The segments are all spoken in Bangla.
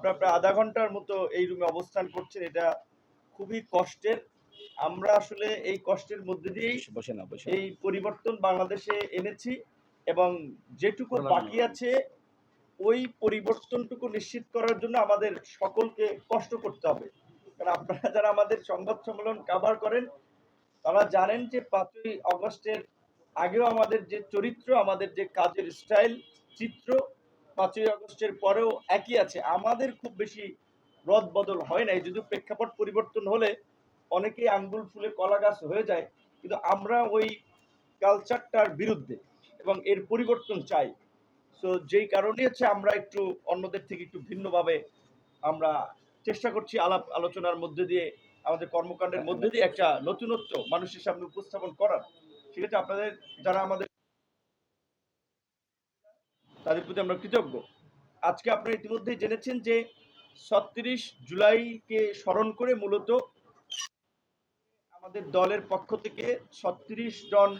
আপনার প্রায় আধা ঘণ্টার মতো এই রুমে অবস্থান করছেন এটা খুবই কষ্টের। আমরা আসলে এই কষ্টের মধ্যে দিয়েই বসে না বসে এই পরিবর্তন বাংলাদেশে এনেছি এবং যেটুকু বাকি আছে ওই পরিবর্তনটুকু নিশ্চিত করার জন্য আমাদের সকলকে কষ্ট করতে হবে। কারণ আপনারা যারা আমাদের সংবাদ সম্মেলন কাভার করেন তারা জানেন যে পাঁচই অগস্টের আগেও আমাদের যে চরিত্র আমাদের যে কাজের স্টাইল চিত্র পাঁচই আগস্টের পরেও একই আছে। আমাদের খুব বেশি রদ বদল হয় নাই, যদিও প্রেক্ষাপট পরিবর্তন হলে অনেকেই আঙ্গুল ফুলে কলা গাছ হয়ে যায়, কিন্তু আমরা ওই কালচারটার বিরুদ্ধে এবং এর পরিবর্তন চাই। সো যেই কারণে হচ্ছে আমরা একটু অন্যদের থেকে একটু ভিন্নভাবে আমরা চেষ্টা করছি আলাপ আলোচনার মধ্যে দিয়ে, আমাদের কর্মকাণ্ডের মধ্যে দিয়ে একটা নতুনত্ব মানুষের সামনে উপস্থাপন করার। ঠিক আছে আপনাদের, যারা আমাদের তাদের প্রতি আমরা কৃতজ্ঞ। আজকে আপনারা ইতিমধ্যেই জেনেছেন যে ছত্রিশ জুলাইকে স্মরণ করে মূলত আমাদের দলের পক্ষ থেকে ছত্রিশ জন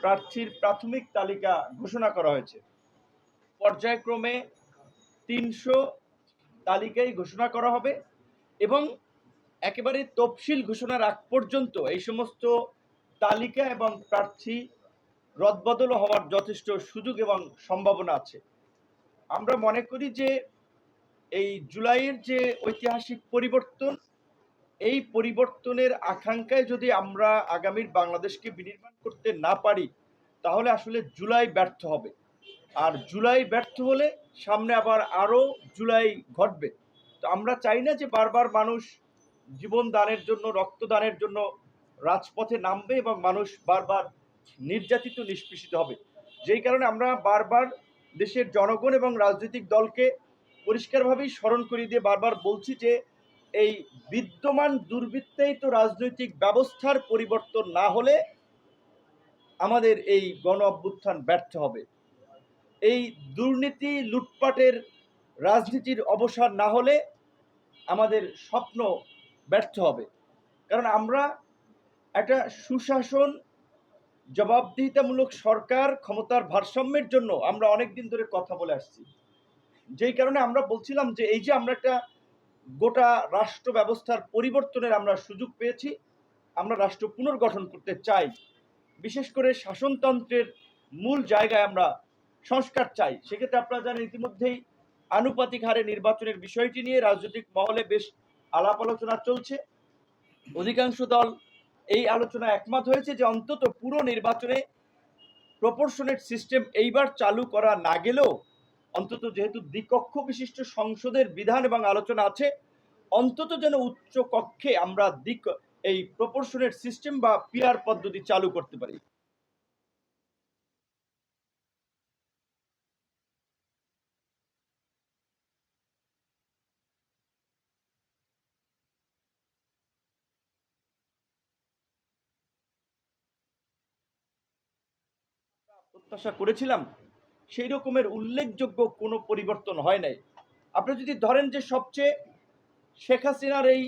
প্রার্থীর প্রাথমিক তালিকা ঘোষণা করা হয়েছে। পর্যায়ক্রমে তিনশো তালিকাই ঘোষণা করা হবে এবং একেবারে তফসিল ঘোষণার আগ পর্যন্ত এই সমস্ত তালিকা এবং প্রার্থী রদবদল হওয়ার যথেষ্ট সুযোগ এবং সম্ভাবনা আছে। আমরা মনে করি যে এই জুলাইয়ের যে ঐতিহাসিক পরিবর্তন, এই পরিবর্তনের আকাঙ্ক্ষায় যদি আমরা আগামীর বাংলাদেশকে বিনির্মাণ করতে না পারি, তাহলে আসলে জুলাই ব্যর্থ হবে। আর জুলাই ব্যর্থ হলে সামনে আবার আরও জুলাই ঘটবে। তো আমরা চাই না যে বারবার মানুষ জীবন দানের জন্য, রক্তদানের জন্য রাজপথে নামবে এবং মানুষ বারবার নির্যাতিত, নিষ্পেষিত হবে। যেই কারণে আমরা বারবার দেশের জনগণ এবং রাজনৈতিক দলকে পরিষ্কারভাবেই স্মরণ করিয়ে দিয়ে বারবার বলছি যে, এই বিদ্যমান দুর্বৃত্তায়িত রাজনৈতিক ব্যবস্থার পরিবর্তন না হলে আমাদের এই গণ অভ্যুত্থান ব্যর্থ হবে। এই দুর্নীতি, লুটপাটের রাজনীতির অবসান না হলে আমাদের স্বপ্ন ব্যর্থ হবে। কারণ আমরা একটা সুশাসন জবাবদিহিতামূলক সরকার ক্ষমতার ভারসাম্যের জন্য আমরা অনেক দিন ধরে কথা বলে আসছি। যেই কারণে আমরা বলছিলাম যে এই যে আমরা একটা গোটা রাষ্ট্র ব্যবস্থার পরিবর্তনের আমরা সুযোগ পেয়েছি, আমরা রাষ্ট্র পুনর্গঠন করতে চাই। বিশেষ করে শাসনতন্ত্রের মূল জায়গায় আমরা সংস্কার চাই। সেক্ষেত্রে আপনারা জানেন ইতিমধ্যেই আনুপাতিক হারে নির্বাচনের বিষয়টি নিয়ে রাজনৈতিক মহলে বেশ আলাপ আলোচনা চলছে। অধিকাংশ দল এই আলোচনা একমত হয়েছে যে অন্তত পুরো নির্বাচনে প্রপোর্শনেট সিস্টেম এইবার চালু করা না গেলেও, অন্তত যেহেতু দ্বিকক্ষ বিশিষ্ট সংসদের বিধান এবং আলোচনা আছে, অন্তত যেন উচ্চ কক্ষে আমরা দিক এই প্রপোর্শনেট সিস্টেম বা পিয়ার পদ্ধতি চালু করতে পারি। প্রত্যাশা করেছিলাম, সেই রকমের উল্লেখযোগ্য কোনো পরিবর্তন হয় নাই। আপনি যদি ধরেন যে সবচেয়ে শেখ হাসিনার এই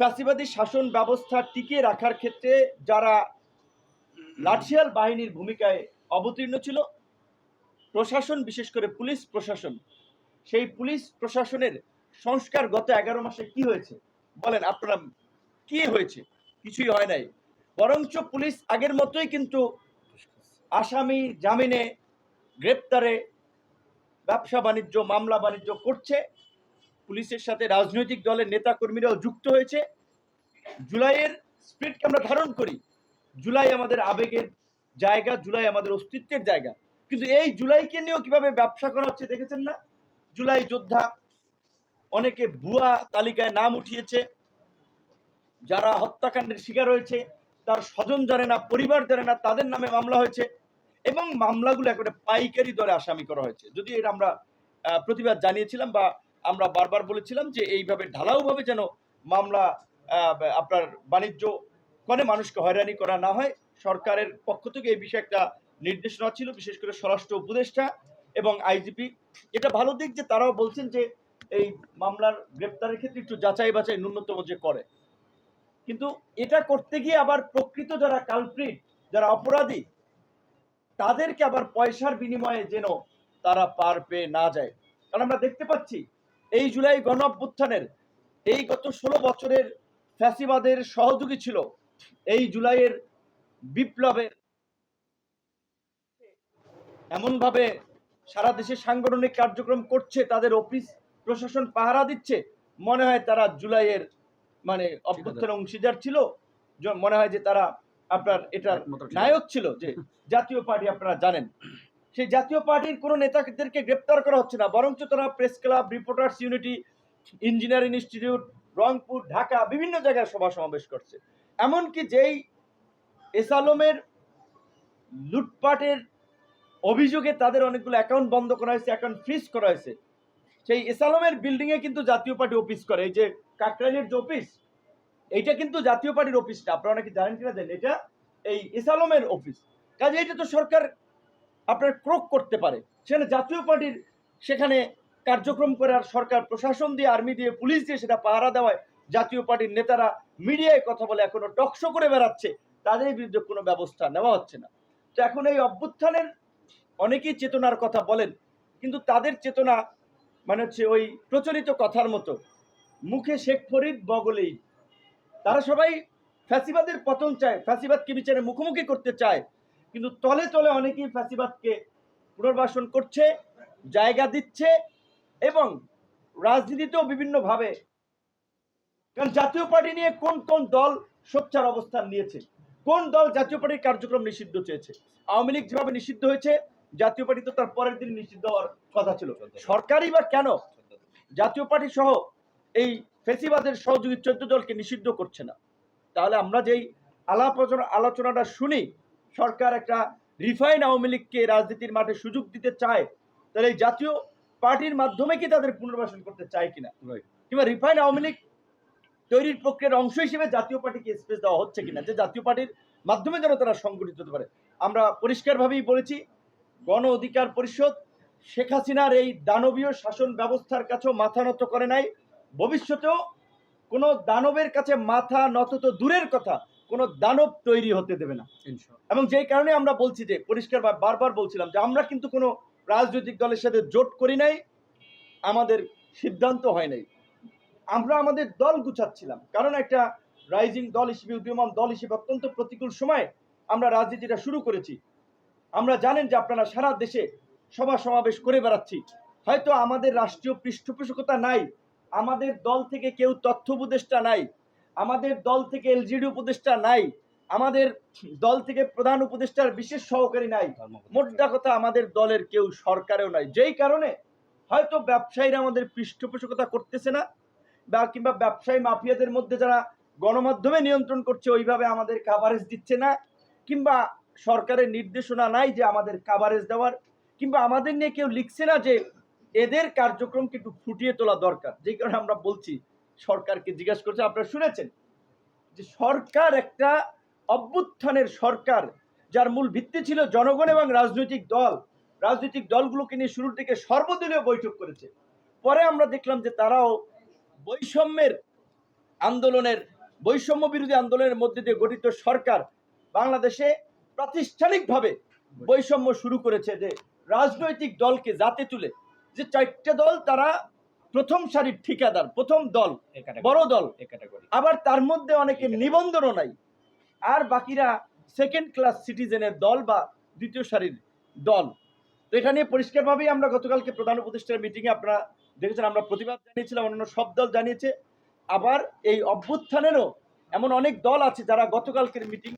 ফ্যাসিবাদী শাসন ব্যবস্থা টিকিয়ে রাখার ক্ষেত্রে যারা লাঠিয়াল বাহিনীর ভূমিকায় অবতীর্ণ ছিল, প্রশাসন, বিশেষ করে পুলিশ প্রশাসন, সেই পুলিশ প্রশাসনের সংস্কার গত এগারো মাসে কি হয়েছে? বলেন আপনারা, কি হয়েছে? কিছুই হয় নাই। বরঞ্চ পুলিশ আগের মতোই কিন্তু আসামি জামিনে গ্রেপ্তারে ব্যবসা বাণিজ্য, মামলা বাণিজ্য করছে। পুলিশের সাথে রাজনৈতিক দলের নেতা কর্মীরাও যুক্ত হয়েছে। জুলাইয়ের স্পিরিটকে আমরা ধারণ করি। জুলাই আমাদের আবেগের জায়গা, জুলাই আমাদের অস্তিত্বের জায়গা। কিন্তু এই জুলাইকে নিয়েও কীভাবে ব্যবসা করা হচ্ছে দেখেছেন না? জুলাই যোদ্ধা অনেকে ভুয়া তালিকায় নাম উঠিয়েছে। যারা হত্যাকাণ্ডের শিকার হয়েছে তার স্বজন জানে না, পরিবার জানে না, তাদের নামে মামলা হয়েছে এবং মামলাগুলো একেবারে পাইকারি দরে আসামি করা হয়েছে। যদি এটা আমরা প্রতিবাদ জানিয়েছিলাম বা আমরা বারবার বলেছিলাম যে এইভাবে ঢালাওভাবে যেন মামলা আপনার বাণিজ্য করে মানুষকে হয়রানি করা না হয়, সরকারের পক্ষ থেকে এই বিষয়ে একটা নির্দেশনা ছিল, বিশেষ করে স্বরাষ্ট্র উপদেষ্টা এবং আইজিপি। এটা ভালো দিক যে তারাও বলছেন যে এই মামলার গ্রেপ্তারের ক্ষেত্রে একটু যাচাই বাছাই ন্যূনতম যে করে। কিন্তু এটা করতে গিয়ে আবার প্রকৃত যারা কালপ্রিট যারা অপরাধী, তাদেরকে আবার পয়সার বিনিময়ে যেন তারা পার পেয়ে না যায়। কারণ আমরা দেখতে পাচ্ছি, এই জুলাই গণ অভ্যুত্থানের এই গত ষোলো বছরের ফ্যাসিবাদের সহযোগী ছিল এই জুলাইয়ের বিপ্লবের এমনভাবে সারা দেশে সাংগঠনিক কার্যক্রম করছে, তাদের অফিস, প্রশাসন পাহারা দিচ্ছে, মনে হয় তারা জুলাইয়ের মানে অভ্যুত্থানের অংশীদার ছিল মনে হয় যে তারা আপনার এটার নায়ক ছিল যে জাতীয় পার্টি আপনারা জানেন। সেই জাতীয় পার্টির কোনো নেতাদেরকে গ্রেপ্তার করা হচ্ছে না বরঞ্চ তারা press club reporters unity engineering institute Rangpur Dhaka বিভিন্ন জায়গায় সভা সমাবেশ করছে। এমনকি যেই এসালমের লুটপাটের অভিযোগে তাদের অনেকগুলো অ্যাকাউন্ট বন্ধ করা হয়েছে অ্যাকাউন্ট ফ্রিজ করা হয়েছে সেই এসালমের বিল্ডিংয়ে কিন্তু জাতীয় পার্টি অফিস করে। এই যে কাকরাইলের যে অফিস এইটা কিন্তু জাতীয় পার্টির অফিস না, আপনারা নাকি জানেন কিনা জানেন এটা এই এসালমের অফিস কাজে এটা তো সরকার আপনার ক্রোক করতে পারে। সেখানে জাতীয় পার্টির সেখানে কার্যক্রম করে আর সরকার, প্রশাসন দিয়ে আর্মি দিয়ে পুলিশ দিয়ে সেটা পাহারা দেওয়ায় জাতীয় পার্টির নেতারা মিডিয়ায় কথা বলে এখনও টকশো করে বেড়াচ্ছে। তাদের বিরুদ্ধে কোনো ব্যবস্থা নেওয়া হচ্ছে না। তো এখন এই অভ্যুত্থানের অনেকেই চেতনার কথা বলেন, কিন্তু তাদের চেতনা মানে হচ্ছে ওই প্রচলিত কথার মতো। মুখে শেখ ফরিদ, বগলেই। তারা সবাই ফ্যাসিবাদের পতন চায়। ফ্যাসিবাদকে বিচারে মুখোমুখি করতে চায়। কিন্তু তলে তলে অনেকেই ফ্যাসিবাদকে পুনর্বাসন করছে, জায়গা দিচ্ছে এবং রাজনীতিতেও বিভিন্নভাবে কারণ জাতীয় পার্টি নিয়ে কোন কোন দল সোচ্চার অবস্থান নিয়েছে, কোন দল জাতীয় পার্টির কার্যক্রম নিষিদ্ধ চেয়েছে? আওয়ামী লীগ যেভাবে নিষিদ্ধ হয়েছে, জাতীয় পার্টি তো তার পরের দিন নিষিদ্ধ হওয়ার কথা ছিল। সরকারই বা কেন? জাতীয় পার্টি সহ এই ফেসিবাদের সহযোগী চোদ্দ দলকে নিষিদ্ধ করছে না। তাহলে আমরা যেই আলাপ আলোচনাটা শুনি সরকার একটা রিফাইন আওয়ামী লীগকে রাজনীতির মাঠে সুযোগ দিতে চায় তাহলে এই জাতীয় পার্টির মাধ্যমে কি তাদের পুনর্বাসন করতে চায় কিনা? কিংবা রিফাইন আওয়ামী লীগ তৈরির প্রক্রিয়ার অংশ হিসেবে জাতীয় পার্টিকে স্পেস দেওয়া হচ্ছে কিনা? যে জাতীয় পার্টির মাধ্যমে যেন তারা সংগঠিত হতে পারে। আমরা পরিষ্কারভাবেই বলেছি গণ অধিকার পরিষদ শেখ হাসিনার এই দানবীয় শাসন ব্যবস্থার কাছেও মাথা নত করে নাই। ভবিষ্যতেও কোনো দানবের কাছে মাথা নত তো দূরের কথা কোনো দানব তৈরি হতে দেবে না। এবং যেই কারণে আমরা বলছি যে পরিষ্কার বারবার বলছিলাম যে আমরা কিন্তু কোনো রাজনৈতিক দলের সাথে জোট করি নাই আমাদের সিদ্ধান্ত হয় নাই। আমরা আমাদের দল গুছাচ্ছিলাম। কারণ একটা রাইজিং দল হিসেবে উদীয়মান দল হিসেবে অত্যন্ত প্রতিকূল সময় আমরা রাজনীতিটা শুরু করেছি। আমরা জানেন যে আপনারা সারা দেশে সভা সমাবেশ করে বেড়াচ্ছি। হয়তো আমাদের রাষ্ট্রীয় পৃষ্ঠপোষকতা নাই আমাদের দল থেকে কেউ তথ্য উপদেষ্টা নাই আমাদের দল থেকে এলজিডি উপদেষ্টা নাই আমাদের দল থেকে প্রধান উপদেষ্টার বিশেষ সহকারী নাই। মোদ্দা কথা আমাদের দলের কেউ সরকারেও নাই। যেই কারণে হয়তো ব্যবসায়ীরা আমাদের পৃষ্ঠপোষকতা করতেছে না বা কিংবা ব্যবসায়ী মাফিয়াদের মধ্যে যারা গণমাধ্যমে নিয়ন্ত্রণ করছে ওইভাবে আমাদের কাভারেজ দিচ্ছে না কিংবা সরকারের নির্দেশনা নাই যে আমাদের কাভারেজ দেওয়ার কিংবা আমাদের নিয়ে কেউ লিখছে না যে এদের কার্যক্রমকে একটু ফুটিয়ে তোলা দরকার। যেই কারণে আমরা বলছি, সরকারকে জিজ্ঞাসা করছে, আপনারা শুনেছেন? যে সরকার একটা অভ্যুত্থানের সরকার, যার মূল ভিত্তি ছিল জনগণ এবং রাজনৈতিক দল। রাজনৈতিক দলগুলোকে নিয়ে শুরুর দিকে সর্বদলীয় বৈঠক করেছে। পরে আমরা দেখলাম যে তারাও বৈষম্যের আন্দোলনের, বৈষম্য বিরোধী আন্দোলনের মধ্যে দিয়ে গঠিত সরকার বাংলাদেশে প্রাতিষ্ঠানিকভাবে বৈষম্য শুরু করেছে যে রাজনৈতিক দলকে জাতে তুলে যে চারটে দল তারা প্রথম সারির ঠিকাদার প্রথম দল বড় দল। আবার তার মধ্যে অনেকে নিবন্ধনও নাই। আর বাকিরা সেকেন্ড ক্লাস সিটিজেনের দল বা দ্বিতীয় সারির দল। তো এখানে পরিষ্কারভাবেই আমরা গতকালকে প্রধান উপদেষ্টার মিটিংয়ে আপনারা দেখেছেন আমরা প্রতিবাদ জানিয়েছিলাম অন্যান্য সব দল জানিয়েছে। আবার এই অভ্যুত্থানেরও এমন অনেক দল আছে যারা গতকালকের মিটিং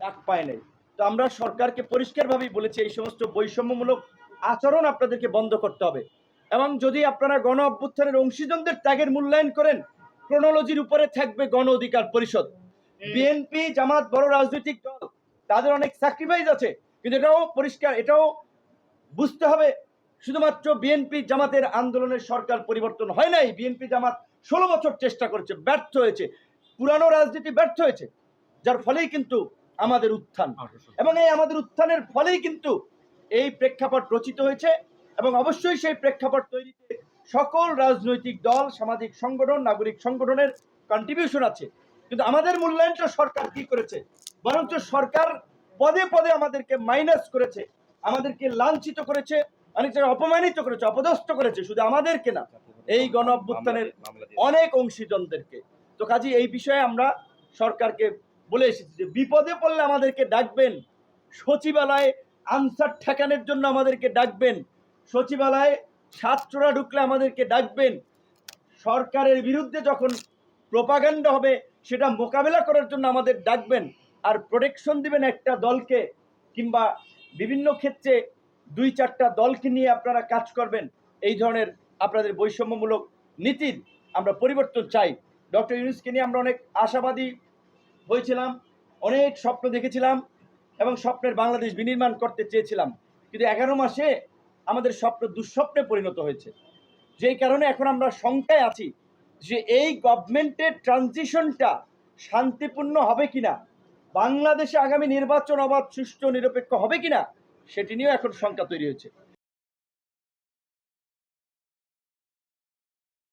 ডাক পায় নাই। তো আমরা সরকারকে পরিষ্কারভাবেই বলেছি এই সমস্ত বৈষম্যমূলক আচরণ আপনাদেরকে বন্ধ করতে হবে। এবং যদি আপনারা গণ অভ্যুত্থানের অংশীজনদের ত্যাগের মূল্যায়ন করেন ক্রোনোলজির উপরে থাকবে গণ অধিকার পরিষদ। বিএনপি জামাত বড় রাজনৈতিক দল তাদের অনেক স্যাক্রিফাইস আছে। কিন্তু এটাও পরিষ্কার এটাও বুঝতে হবে শুধুমাত্র বিএনপি জামাতের আন্দোলনের সরকার পরিবর্তন হয় নাই। বিএনপি জামাত ষোলো বছর চেষ্টা করেছে ব্যর্থ হয়েছে। পুরানো রাজনীতি ব্যর্থ হয়েছে যার ফলেই কিন্তু আমাদের উত্থান। এবং এই আমাদের উত্থানের ফলেই কিন্তু এই প্রেক্ষাপট রচিত হয়েছে এবং অবশ্যই সেই প্রেক্ষাপট তৈরিতে সকল রাজনৈতিক দল, সামাজিক সংগঠন, নাগরিক সংগঠনের কন্ট্রিবিউশন আছে। কিন্তু আমাদের মূল্যায়ন মূল্যায়নটা সরকার কি করেছে? বরঞ্চ সরকার পদে পদে আমাদেরকে মাইনাস করেছে, আমাদেরকে লাঞ্ছিত করেছে, অনেক জায়গায় অপমানিত করেছে, অপদস্থ করেছে, শুধু আমাদেরকে না, এই গণ অভ্যুত্থানের অনেক অংশীজনদেরকে। তো কাজে, এই বিষয়ে আমরা সরকারকে বলে এসেছি যে বিপদে পড়লে আমাদেরকে ডাকবেন সচিবালয়ে আনসার ঠেকানোর জন্য আমাদেরকে ডাকবেন। সচিবালয়ে ছাত্ররা ঢুকলে আমাদেরকে ডাকবেন। সরকারের বিরুদ্ধে যখন প্রোপাগান্ডা হবে, সেটা মোকাবেলা করার জন্য আমাদের ডাকবেন। আর প্রোটেকশন দিবেন একটা দলকে, কিংবা বিভিন্ন ক্ষেত্রে দুই চারটা দলকে নিয়ে আপনারা কাজ করবেন। এই ধরনের আপনাদের বৈষম্যমূলক নীতির আমরা পরিবর্তন চাই। ডক্টর ইউনুসকে নিয়ে আমরা অনেক আশাবাদী হয়েছিলাম, অনেক স্বপ্ন দেখেছিলাম। এবং স্বপ্নের বাংলাদেশ বিনির্মাণ করতে চেয়েছিলাম। কিন্তু এগারো মাসে আমাদের স্বপ্ন দুঃস্বপ্নে পরিণত হয়েছে। যেই কারণে এখন আমরা শঙ্কায় আছি যে এই গভর্নমেন্টের ট্রানজিশনটা শান্তিপূর্ণ হবে কিনা, বাংলাদেশে আগামী নির্বাচন অবাধ, সুষ্ঠু, নিরপেক্ষ হবে কিনা, সেটি নিয়েও এখন শঙ্কা তৈরি হয়েছে।